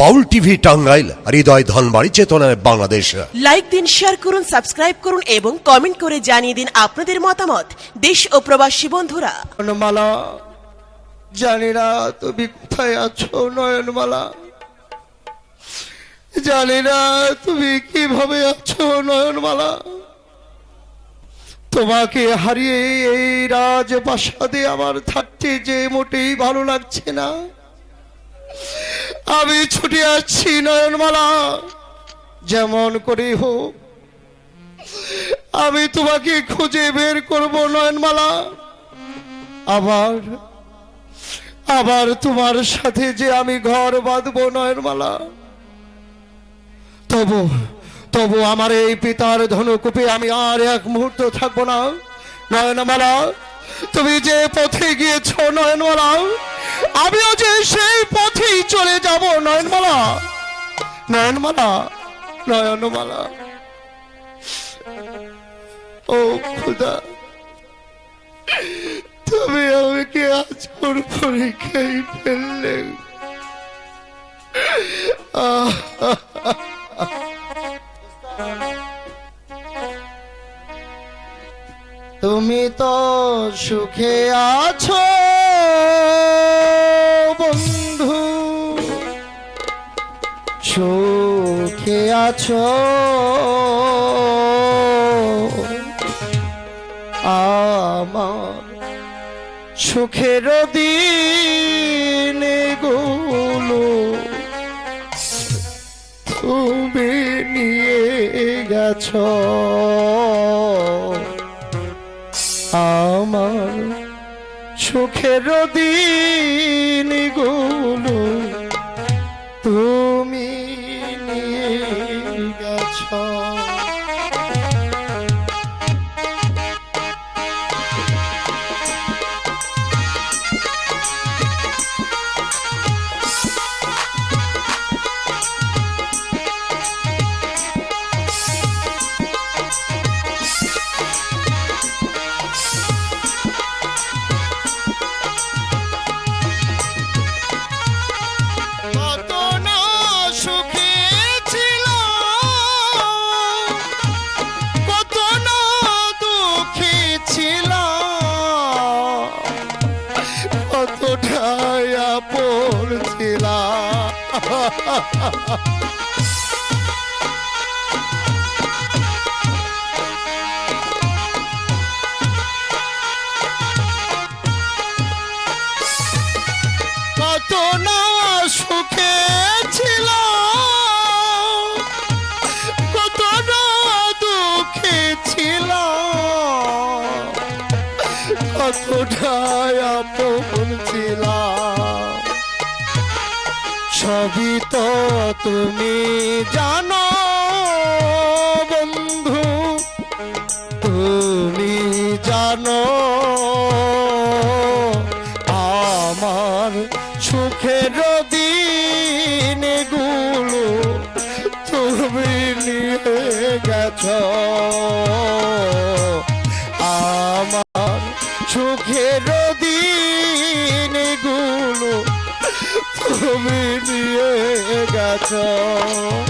বাউল TV Tangail হৃদয় ধনবাড়ি চেতনায় Bangladesh. Like দিন share করুন সাবস্ক্রাইব করুন এবং কমেন্ট করে জানিয়ে দিন আপনাদের মতামত। দেশ ও প্রবাসী বন্ধুরা। নয়নমালা জানি না তুমি কোথায় আছো নয়নমালা। জানি না তুমি কীভাবে আছো নয়নমালা। তোমাকে হারিয়ে এই রাজপ্রাসাদে আমার থাকতে যে মোটেই ভালো লাগছে না। আমি ছুটে আসছি নয়নমালা। যেমন করে হোক। আমি তোমাকে খুঁজে বের করব নয়নমালা। আবার আবার তোমার সাথে যে আমি ঘর বাঁধবো নয়নমালা। তবু তবু আমার এই পিতার ধনুকূপে আমি আর এক মুহূর্ত থাকব না। নয়নমালা, তুমি যে পথে গিয়েছ নয়নমালা আমিও যে সেই পথেই চলে যাব, নয়নমালা। নয়নমালা নয়নমালা। ও খুদা, তুমি আমাকে আজ ওর পরীক্ষায় ফেললে। তুমি তো সুখে আছো। আছো? আমার সুখের দিনগুলো তুমি নিয়ে গেছ। আমার সুখের দিনগুলো তুমি কতটাই আপন কতটাই আপন ছিলাম? তো তুমি জানো বন্ধু, তুমি জানো আমার সুখের দিনগুলো তুমি নিয়ে গেছ। গেছ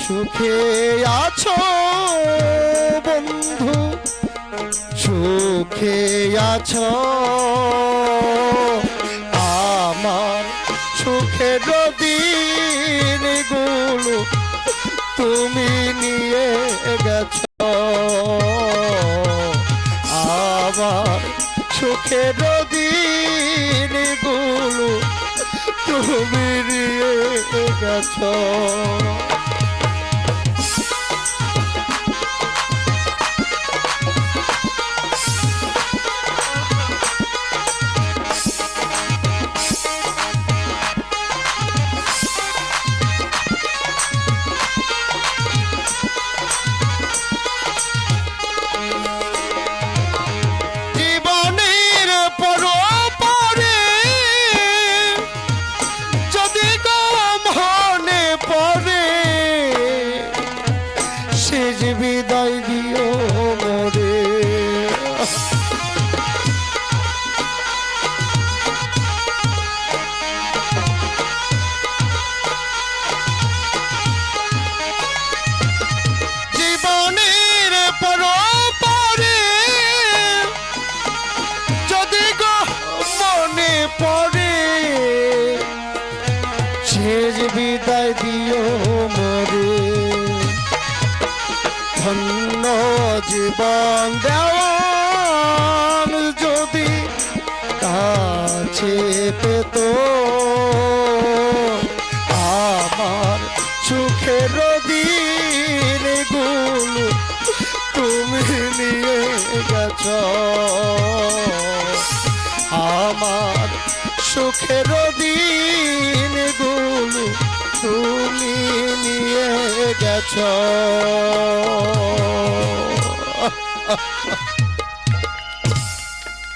সুখে আছো বন্ধু? সুখে আছো। আমার সুখে দিনগুলো তুমি নিয়ে গেছো। আমার সুখের দিনগুলো তুমি নিয়ে গেছো। শেষ বিদায় দিও মরে। ধন্য জীবন দেওয়ান যদি কাছে পেত। আমার সুখের দিনগুলো তুমি নিয়ে গেছ। আমার সুখের দিন গুলো তুমি নিয়ে গেছ।